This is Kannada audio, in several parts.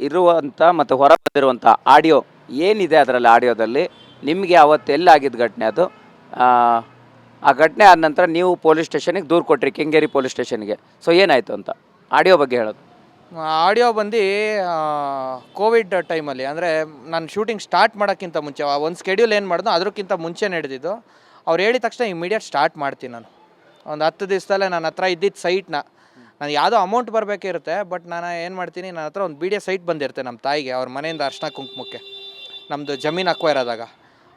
ಇರುವಂಥ ಮತ್ತು ಹೊರ ಬಂದಿರುವಂಥ ಆಡಿಯೋ ಏನಿದೆ ಅದರಲ್ಲಿ ಆಡಿಯೋದಲ್ಲಿ? ನಿಮಗೆ ಅವತ್ತು ಎಲ್ಲಾಗಿದ್ದ ಘಟನೆ ಅದು? ಆ, ಘಟನೆ ಆದ ನಂತರ ನೀವು ಪೊಲೀಸ್ ಸ್ಟೇಷನಿಗೆ ದೂರು ಕೊಟ್ರಿ ಕೆಂಗೇರಿ ಪೊಲೀಸ್ ಸ್ಟೇಷನ್ಗೆ. ಸೊ ಏನಾಯಿತು ಅಂತ? ಆಡಿಯೋ ಬಗ್ಗೆ ಹೇಳೋದು. ಆಡಿಯೋ ಬಂದು ಕೋವಿಡ್ ಟೈಮಲ್ಲಿ ಅಂದರೆ ನಾನು ಶೂಟಿಂಗ್ ಸ್ಟಾರ್ಟ್ ಮಾಡೋಕ್ಕಿಂತ ಮುಂಚೆ ಒಂದು ಸ್ಕೆಡ್ಯೂಲ್ ಏನು ಮಾಡಿದ್ನೋ ಅದಕ್ಕಿಂತ ಮುಂಚೆ ನಡೆದಿದ್ದು ಅವ್ರು ಹೇಳಿದ ತಕ್ಷಣ ಇಮಿಡಿಯೇಟ್ ಸ್ಟಾರ್ಟ್ ಮಾಡ್ತೀನಿ ನಾನು. ಒಂದು ಹತ್ತು ದಿವಸದಲ್ಲೇ ನನ್ನ ಹತ್ರ ಇದ್ದಿದ್ದ ಸೈಟ್ನ ನಾನು ಯಾವುದೋ ಅಮೌಂಟ್ ಬರಬೇಕಿರುತ್ತೆ ಬಟ್ ನಾನು ಏನು ಮಾಡ್ತೀನಿ ನನ್ನ ಹತ್ರ ಒಂದು ಬಿ ಡಿ ಸೈಟ್ ಬಂದಿರುತ್ತೆ ನಮ್ಮ ತಾಯಿಗೆ, ಅವ್ರ ಮನೆಯಿಂದ ಅರ್ಶಿನ ಕುಂಕುಮಕ್ಕೆ. ನಮ್ಮದು ಜಮೀನು ಅಕ್ವೈರ್ ಆದಾಗ.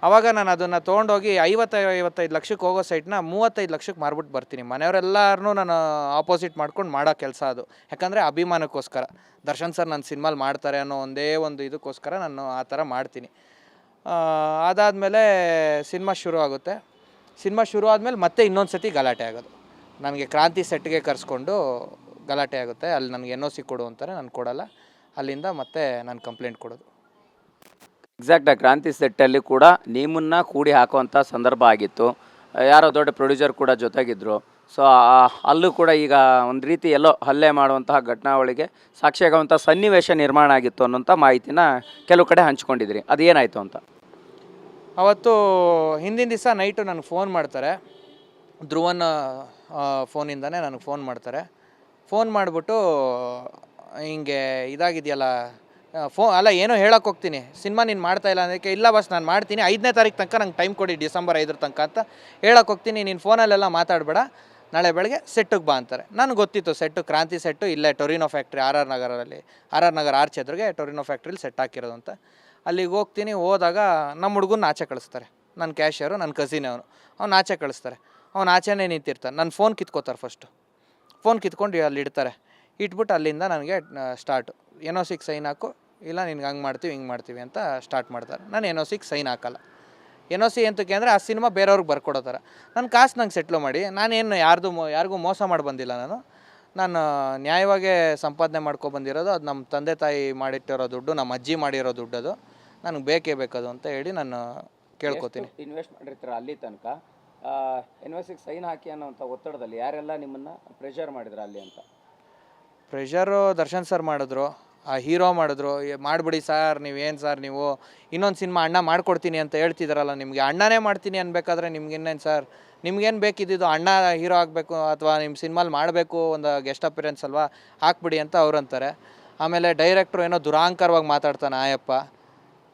ಆವಾಗ ನಾನು ಅದನ್ನು ತೊಗೊಂಡೋಗಿ ಐವತ್ತು, ಐವತ್ತೈದು ಲಕ್ಷಕ್ಕೆ ಹೋಗೋ ಸೈಟ್ನ ಮೂವತ್ತೈದು ಲಕ್ಷಕ್ಕೆ ಮಾರ್ಬಿಟ್ಟು ಬರ್ತೀನಿ. ಮನೆಯವರೆಲ್ಲರೂ ನಾನು ಆಪೋಸಿಟ್ ಮಾಡ್ಕೊಂಡು ಮಾಡೋ ಕೆಲಸ ಅದು. ಯಾಕಂದರೆ ಅಭಿಮಾನಕ್ಕೋಸ್ಕರ. ದರ್ಶನ್ ಸರ್ ನನ್ನ ಸಿನಿಮಾಲಿ ಮಾಡ್ತಾರೆ ಅನ್ನೋ ಒಂದೇ ಒಂದು ಇದಕ್ಕೋಸ್ಕರ ನಾನು ಆ ಥರ ಮಾಡ್ತೀನಿ. ಅದಾದಮೇಲೆ ಸಿನಿಮಾ ಶುರು ಆಗುತ್ತೆ ಸಿನಿಮಾ ಶುರು ಆದಮೇಲೆ ಮತ್ತೆ ಇನ್ನೊಂದು ಸತಿ ಗಲಾಟೆ ಆಗೋದು. ನನಗೆ ಕ್ರಾಂತಿ ಸೆಟ್ಗೆ ಕರೆಸ್ಕೊಂಡು ಗಲಾಟೆ ಆಗುತ್ತೆ. ಅಲ್ಲಿ ನನಗೆ ಎನ್ ಒ ಸಿ ಕೊಡು ಅಂತಾರೆ ನಾನು ಕೊಡಲ್ಲ. ಅಲ್ಲಿಂದ ಮತ್ತೆ ನಾನು ಕಂಪ್ಲೇಂಟ್ ಕೊಡೋದು. ಎಕ್ಸಾಕ್ಟಾಗಿ ಕ್ರಾಂತಿ ಸೆಟ್ಟಲ್ಲಿ ಕೂಡ ನೀಮನ್ನು ಕೂಡಿ ಹಾಕುವಂಥ ಸಂದರ್ಭ ಆಗಿತ್ತು. ಯಾರೋ ದೊಡ್ಡ ಪ್ರೊಡ್ಯೂಸರ್ ಕೂಡ ಜೊತೆಗಿದ್ರು. ಸೊ ಅಲ್ಲೂ ಕೂಡ ಈಗ ಒಂದು ರೀತಿ ಎಲ್ಲೋ ಹಲ್ಲೆ ಮಾಡುವಂತಹ ಘಟನಾವಳಿಗೆ ಸಾಕ್ಷಿಯಾಗುವಂಥ ಸನ್ನಿವೇಶ ನಿರ್ಮಾಣ ಆಗಿತ್ತು ಅನ್ನೋಂಥ ಮಾಹಿತಿನ ಕೆಲವು ಕಡೆ ಹಂಚ್ಕೊಂಡಿದ್ರಿ. ಅದೇನಾಯಿತು ಅಂತ? ಅವತ್ತು ಹಿಂದಿನ ದಿವಸ ನೈಟು ನನಗೆ ಫೋನ್ ಮಾಡ್ತಾರೆ. ಧ್ರುವನ್ ಫೋನಿಂದನೇ ನನಗೆ ಫೋನ್ ಮಾಡ್ತಾರೆ. ಫೋನ್ ಮಾಡಿಬಿಟ್ಟು, ಹಿಂಗೆ ಇದಾಗಿದೆಯಲ್ಲ ಫೋ, ಅಲ್ಲ, ಏನೋ ಹೇಳಕ್ಕೆ ಹೋಗ್ತೀನಿ. ಸಿನಿಮಾ ನೀನು ಮಾಡ್ತಾ ಇಲ್ಲ ಅದಕ್ಕೆ, ಇಲ್ಲ ಬಸ್ ನಾನು ಮಾಡ್ತೀನಿ. ಐದನೇ ತಾರೀಕು ತನಕ ನಂಗೆ ಟೈಮ್ ಕೊಡಿ, ಡಿಸೆಂಬರ್ ಐದರ ತನಕ ಅಂತ ಹೇಳಕ್ಕೆ ಹೋಗ್ತೀನಿ. ನೀನು ಫೋನಲ್ಲೆಲ್ಲ ಮಾತಾಡಬೇಡ. ನಾಳೆ ಬೆಳಗ್ಗೆ ಸೆಟ್ಟಿಗೆ ಬಾ ಅಂತಾರೆ. ನನಗೆ ಗೊತ್ತಿತ್ತು ಸೆಟ್ಟು, ಕ್ರಾಂತಿ ಸೆಟ್ಟು, ಇಲ್ಲೇ ಟೊರಿನೋ ಫ್ಯಾಕ್ಟ್ರಿ, ಆರ್ ಆರ್ ನಗರಲ್ಲಿ ಆರ್ ಆರ್ ನಗರ ಆರ್ಚ್ ಎದುರಿಗೆ ಟೊರಿನೋ ಫ್ಯಾಕ್ಟ್ರಿಲಿ ಸೆಟ್ ಹಾಕಿರೋದು ಅಂತ. ಅಲ್ಲಿಗೆ ಹೋಗ್ತೀನಿ, ಹೋದಾಗ ನಮ್ಮ ಹುಡುಗನ ಆಚೆ ಕಳಿಸ್ತಾರೆ. ನನ್ನ ಕ್ಯಾಶಿಯರು ನನ್ನ ಕಸಿನ್ ಅವನು. ಅವ್ನು ಆಚೆ ಕಳಿಸ್ತಾರೆ. ಅವ್ನು ಆಚೆನೇ ನಿಂತಿರ್ತಾನೆ. ನನ್ನ ಫೋನ್ ಕಿತ್ಕೋತಾರೆ ಫಸ್ಟು ಫೋನ್ ಕಿತ್ಕೊಂಡು ಅಲ್ಲಿ ಇಡ್ತಾರೆ. ಇಟ್ಬಿಟ್ಟು ಅಲ್ಲಿಂದ ನನಗೆ ಸ್ಟಾರ್ಟು ಏನೋ ಸಿಕ್ ಸೈನ್ ಹಾಕು. ಇಲ್ಲ ನಿನ್ಗೆ ಹಂಗೆ ಮಾಡ್ತೀವಿ ಹಿಂಗೆ ಮಾಡ್ತೀವಿ ಅಂತ ಸ್ಟಾರ್ಟ್ ಮಾಡ್ತಾರೆ. ನಾನು ಏನೋ ಸಿಕ್ ಸೈನ್ ಹಾಕಲ್ಲ. ಏನೋ ಸಿ ಎಂತಕ್ಕೆ ಅಂದರೆ ಆ ಸಿನಿಮಾ ಬೇರೆಯವ್ರಿಗೆ ಬರ್ಕೊಡೋ ಥರ ನನ್ನ ಕಾಸು ನಂಗೆ ಸೆಟ್ಲು ಮಾಡಿ. ನಾನೇನು ಯಾರ್ದು ಮೋ ಯಾರಿಗೂ ಮೋಸ ಮಾಡಿ ಬಂದಿಲ್ಲ ನಾನು. ನಾನು ನ್ಯಾಯವಾಗೇ ಸಂಪಾದನೆ ಮಾಡ್ಕೊ ಬಂದಿರೋದು. ಅದು ನಮ್ಮ ತಂದೆ ತಾಯಿ ಮಾಡಿಟ್ಟಿರೋ ದುಡ್ಡು ನಮ್ಮ ಅಜ್ಜಿ ಮಾಡಿರೋ ದುಡ್ಡು ಅದು ನನಗೆ ಬೇಕೇ ಬೇಕದು ಅಂತ ಹೇಳಿ ನಾನು ಕೇಳ್ಕೊತೀನಿ. ಇನ್ವೆಸ್ಟ್ ಮಾಡಿರ್ತಾರೆ ಅಲ್ಲಿ ತನಕ? ಇನ್ವೆಸ್ಟಿಗೆ ಸೈನ್ ಹಾಕಿ ಅನ್ನೋಂಥ ಒತ್ತಡದಲ್ಲಿ ಯಾರೆಲ್ಲ ನಿಮ್ಮನ್ನು ಪ್ರೆಷರ್ ಮಾಡಿದ್ರ ಅಲ್ಲಿ ಅಂತ? ಪ್ರೆಷರು ದರ್ಶನ್ ಸರ್ ಮಾಡಿದ್ರು ಆ ಹೀರೋ ಮಾಡಿದ್ರು ಏ, ಮಾಡ್ಬಿಡಿ ಸರ್ ಏನು ಸರ್ ನೀವು? ಇನ್ನೊಂದು ಸಿನಿಮಾ ಅಣ್ಣ ಮಾಡ್ಕೊಡ್ತೀನಿ ಅಂತ ಹೇಳ್ತಿದ್ರಲ್ಲ ನಿಮಗೆ ಅಣ್ಣನೇ ಮಾಡ್ತೀನಿ ಅನ್ಬೇಕಾದ್ರೆ ನಿಮ್ಗೆ ಇನ್ನೇನು ಸರ್ ನಿಮ್ಗೇನು ಬೇಕಿದ್ದಿದ್ದು ಅಣ್ಣ ಹೀರೋ ಆಗಬೇಕು ಅಥವಾ ನಿಮ್ಮ ಸಿನಿಮಾಲಿ ಮಾಡಬೇಕು ಒಂದು ಗೆಸ್ಟ್ ಅಪಿರೆನ್ಸ್ ಅಲ್ವಾ? ಹಾಕ್ಬಿಡಿ ಅಂತ ಅವ್ರು ಅಂತಾರೆ. ಆಮೇಲೆ ಡೈರೆಕ್ಟ್ರು ಏನೋ ದುರಾಂಕಾರವಾಗಿ ಮಾತಾಡ್ತಾನೆ ಆಯಪ್ಪ.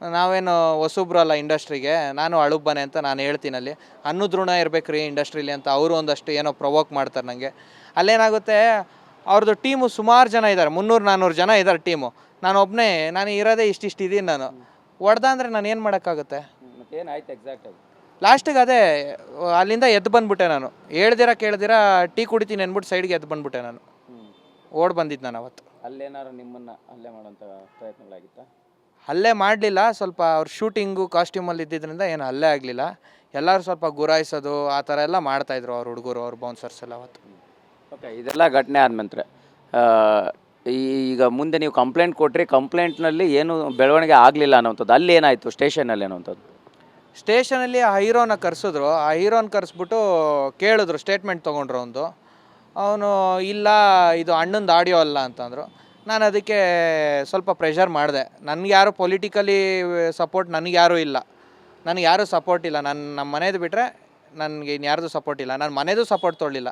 ನಾವೇನು ಹೊಸಬ್ರು ಅಲ್ಲ ಇಂಡಸ್ಟ್ರಿಗೆ ನಾನು ಅಳುಬ್ಬನೆ ಅಂತ ನಾನು ಹೇಳ್ತೀನಿ ಅಲ್ಲಿ. ಅನ್ನದ ಇರಬೇಕು ರೀ ಇಂಡಸ್ಟ್ರೀಲಿ ಅಂತ ಅವರು ಒಂದಷ್ಟು ಏನೋ ಪ್ರೊವೋಕ್ ಮಾಡ್ತಾರೆ ನನಗೆ ಅಲ್ಲೇನಾಗುತ್ತೆ ಅವ್ರದ್ದು ಟೀಮು ಸುಮಾರು ಜನ ಇದ್ದಾರೆ ಮುನ್ನೂರು ನಾನ್ನೂರು ಜನ ಇದ್ದಾರೆ ಟೀಮು ನಾನು ಒಬ್ಬನೇ ನಾನು ಇರೋದೇ ಇಷ್ಟಿಷ್ಟು ಇದ್ದೀನಿ ನಾನು. ಹೊಡೆದ ಅಂದರೆ ನಾನು ಏನು ಮಾಡೋಕ್ಕಾಗುತ್ತೆ? ಮತ್ತೇನಾಯ್ತು ಎಕ್ಸಾಕ್ಟಾಗಿ ಲಾಸ್ಟಿಗೆ ಅದೇ ಅಲ್ಲಿಂದ ಎದ್ದು ಬಂದ್ಬಿಟ್ಟೆ ನಾನು. ಹೇಳ್ದಿರ ಕೇಳ್ದಿರ ಟೀ ಕುಡಿತೀನಿ ಅಂದ್ಬಿಟ್ಟು ಸೈಡ್ಗೆ ಎದ್ದು ಬಂದ್ಬಿಟ್ಟೆ ನಾನು. ಓಡ್ ಬಂದಿದ್ದು ನಾನು ಅವತ್ತು. ಅಲ್ಲೇನಾದ್ರು ನಿಮ್ಮನ್ನು ಅಲ್ಲೇ ಮಾಡೋಂಥ ಪ್ರಯತ್ನಗಳಾಗಿತ್ತಾ? ಹಲ್ಲೆ ಮಾಡಲಿಲ್ಲ ಸ್ವಲ್ಪ ಅವ್ರ ಶೂಟಿಂಗು ಕಾಸ್ಟ್ಯೂಮಲ್ಲಿ ಇದ್ದಿದ್ದರಿಂದ ಏನು ಅಲ್ಲೇ ಆಗಲಿಲ್ಲ. ಎಲ್ಲರೂ ಸ್ವಲ್ಪ ಗುರಾಯಿಸೋದು ಆ ಥರ ಎಲ್ಲ ಮಾಡ್ತಾಯಿದ್ರು ಅವ್ರ ಹುಡುಗರು ಅವ್ರ ಬೌನ್ಸರ್ಸ್ ಎಲ್ಲ ಅವತ್ತು. ಓಕೆ ಇದೆಲ್ಲ ಘಟನೆ ಆದ ನಂತರ. ಈಗ ಮುಂದೆ ನೀವು ಕಂಪ್ಲೇಂಟ್ ಕೊಟ್ಟರೆ ಕಂಪ್ಲೇಂಟ್ನಲ್ಲಿ ಏನು ಬೆಳವಣಿಗೆ ಆಗಲಿಲ್ಲ ಅನ್ನೋಂಥದ್ದು ಅಲ್ಲಿ ಏನಾಯಿತು? ಸ್ಟೇಷನಲ್ಲಿ ಅನ್ನೋಂಥದ್ದು ಸ್ಟೇಷನಲ್ಲಿ ಆ ಹೀರೋನ ಕರೆಸಿದ್ರು. ಆ ಹೀರೋನ ಕರೆಸ್ಬಿಟ್ಟು ಕೇಳಿದ್ರು ಸ್ಟೇಟ್ಮೆಂಟ್ ತೊಗೊಂಡ್ರು ಒಂದು ಅವನು ಇಲ್ಲ ಇದು ಅಣ್ಣಂದು ಆಡಿಯೋ ಅಲ್ಲ ಅಂತಂದರು. ನಾನು ಅದಕ್ಕೆ ಸ್ವಲ್ಪ ಪ್ರೆಷರ್ ಮಾಡಿದೆ. ನನಗೆ ಯಾರು ಪೊಲಿಟಿಕಲಿ ಸಪೋರ್ಟ್ ನನಗೆ ಯಾರೂ ಇಲ್ಲ. ನನಗೆ ಯಾರೂ ಸಪೋರ್ಟ್ ಇಲ್ಲ. ನನ್ನ ನಮ್ಮ ಮನೇದು ಬಿಟ್ಟರೆ ನನಗೆ ಇನ್ಯಾರ್ದು ಸಪೋರ್ಟ್ ಇಲ್ಲ. ನನ್ನ ಮನೆಯದು ಸಪೋರ್ಟ್ ತೊಗೊಳ್ಳಿಲ್ಲ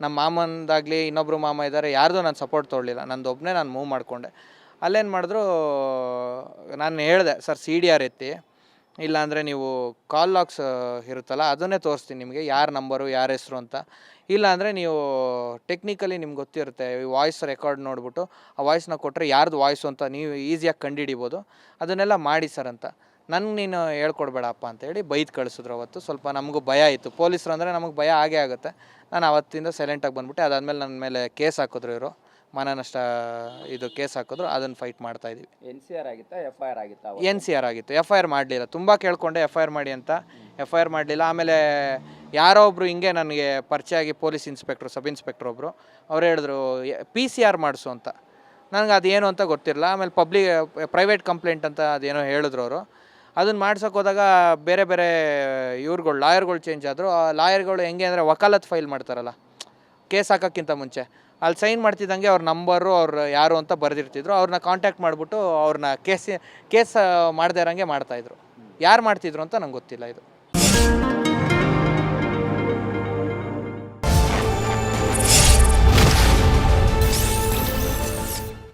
ನಮ್ಮ ಮಾಮಂದಾಗಲಿ ಇನ್ನೊಬ್ಬರು ಮಾಮ ಇದ್ದಾರೆ ಯಾರ್ದು ನಾನು ಸಪೋರ್ಟ್ ತೊಗೊಳ್ಳಿಲ್ಲ ಒಬ್ಬನೇ ನಾನು ಮೂವ್ ಮಾಡಿಕೊಂಡೆ. ಅಲ್ಲೇನು ಮಾಡಿದ್ರು, ನಾನು ಹೇಳಿದೆ, ಸರ್ ಸಿ ಡಿ ಆರ್ ಎತ್ತಿ. ಇಲ್ಲಾಂದರೆ ನೀವು ಕಾಲ್ ಲಾಕ್ಸ್ ಇರುತ್ತಲ್ಲ, ಅದನ್ನೇ ತೋರಿಸ್ತೀನಿ ನಿಮಗೆ, ಯಾರ ನಂಬರು ಯಾರ ಹೆಸರು ಅಂತ. ಇಲ್ಲಾಂದರೆ ನೀವು ಟೆಕ್ನಿಕಲಿ ನಿಮ್ಗೆ ಗೊತ್ತಿರುತ್ತೆ ವಾಯ್ಸ್ ರೆಕಾರ್ಡ್ ನೋಡ್ಬಿಟ್ಟು, ಆ ವಾಯ್ಸ್ನ ಕೊಟ್ಟರೆ ಯಾರ್ದು ವಾಯ್ಸು ಅಂತ ನೀವು ಈಸಿಯಾಗಿ ಕಂಡುಹಿಡಿಬೋದು. ಅದನ್ನೆಲ್ಲ ಮಾಡಿ ಸರ್ ಅಂತ. ನನಗೆ ನೀನು ಹೇಳ್ಕೊಡ್ಬೇಡಪ್ಪ ಅಂತೇಳಿ ಬೈದು ಕಳಿಸಿದ್ರು ಅವತ್ತು. ಸ್ವಲ್ಪ ನಮಗೂ ಭಯ ಇತ್ತು ಪೊಲೀಸರು ಅಂದರೆ ನಮಗೆ ಭಯ ಆಗೇ ಆಗುತ್ತೆ. ನಾನು ಅವತ್ತಿಂದ ಸೈಲೆಂಟಾಗಿ ಬಂದುಬಿಟ್ಟೆ. ಅದಾದಮೇಲೆ ನನ್ನ ಮೇಲೆ ಕೇಸ್ ಹಾಕಿದ್ರು ಇವರು. ಮಾನನಷ್ಟ ಇದು ಕೇಸ್ ಹಾಕಿದ್ರು ಅದನ್ನು ಫೈಟ್ ಮಾಡ್ತಾ ಇದೀವಿ. ಎನ್ ಸಿ ಆರ್ ಆಗಿತ್ತಾ ಎಫ್ ಐ ಆರ್ ಆಗಿತ್ತಾ ಎನ್ ಸಿ ಆರ್ ಆಗಿತ್ತು. ಎಫ್ ಐ ಆರ್ ಮಾಡಲಿಲ್ಲ. ತುಂಬ ಕೇಳ್ಕೊಂಡೆ ಎಫ್ ಐ ಆರ್ ಮಾಡಿ ಅಂತ. ಎಫ್ ಐ ಆರ್ ಮಾಡಲಿಲ್ಲ. ಆಮೇಲೆ ಯಾರೋ ಒಬ್ಬರು ಹಿಂಗೆ ನನಗೆ ಪರಿಚಯ ಆಗಿ ಪೊಲೀಸ್ ಇನ್ಸ್ಪೆಕ್ಟ್ರು ಸಬ್ ಇನ್ಸ್ಪೆಕ್ಟ್ರ್ ಒಬ್ಬರು ಅವ್ರು ಹೇಳಿದ್ರು ಪಿ ಸಿ ಆರ್ ಮಾಡಿಸು ಅಂತ. ನನಗೆ ಅದೇನು ಅಂತ ಗೊತ್ತಿರಲಿಲ್ಲ. ಆಮೇಲೆ ಪಬ್ಲಿಕ್ ಪ್ರೈವೇಟ್ ಕಂಪ್ಲೇಂಟ್ ಅಂತ ಅದೇನೋ ಹೇಳಿದ್ರು ಅವರು. ಅದನ್ನು ಮಾಡ್ಸೋಕೆ ಹೋದಾಗ ಬೇರೆ ಬೇರೆ ಇವ್ರುಗಳು ಲಾಯರ್ಗಳು ಚೇಂಜ್ ಆದರು. ಆ ಲಾಯರ್ಗಳು ಹೆಂಗೆ ಅಂದರೆ ವಕಾಲತ್ ಫೈಲ್ ಮಾಡ್ತಾರಲ್ಲ ಕೇಸ್ ಹಾಕೋಕ್ಕಿಂತ ಮುಂಚೆ. ಅಲ್ಲಿ ಸೈನ್ ಮಾಡ್ತಿದ್ದಂಗೆ ಅವ್ರ ನಂಬರು, ಅವ್ರು ಯಾರು ಅಂತ ಬರೆದಿರ್ತಿದ್ರು. ಅವ್ರನ್ನ ಕಾಂಟ್ಯಾಕ್ಟ್ ಮಾಡಿಬಿಟ್ಟು ಅವ್ರನ್ನ ಕೇಸ್ ಕೇಸ್ ಮಾಡದೇ ಇರೋಂಗೆ ಮಾಡ್ತಾಯಿದ್ರು ಯಾರು ಮಾಡ್ತಿದ್ರು ಅಂತ ನಂಗೆ ಗೊತ್ತಿಲ್ಲ ಇದು.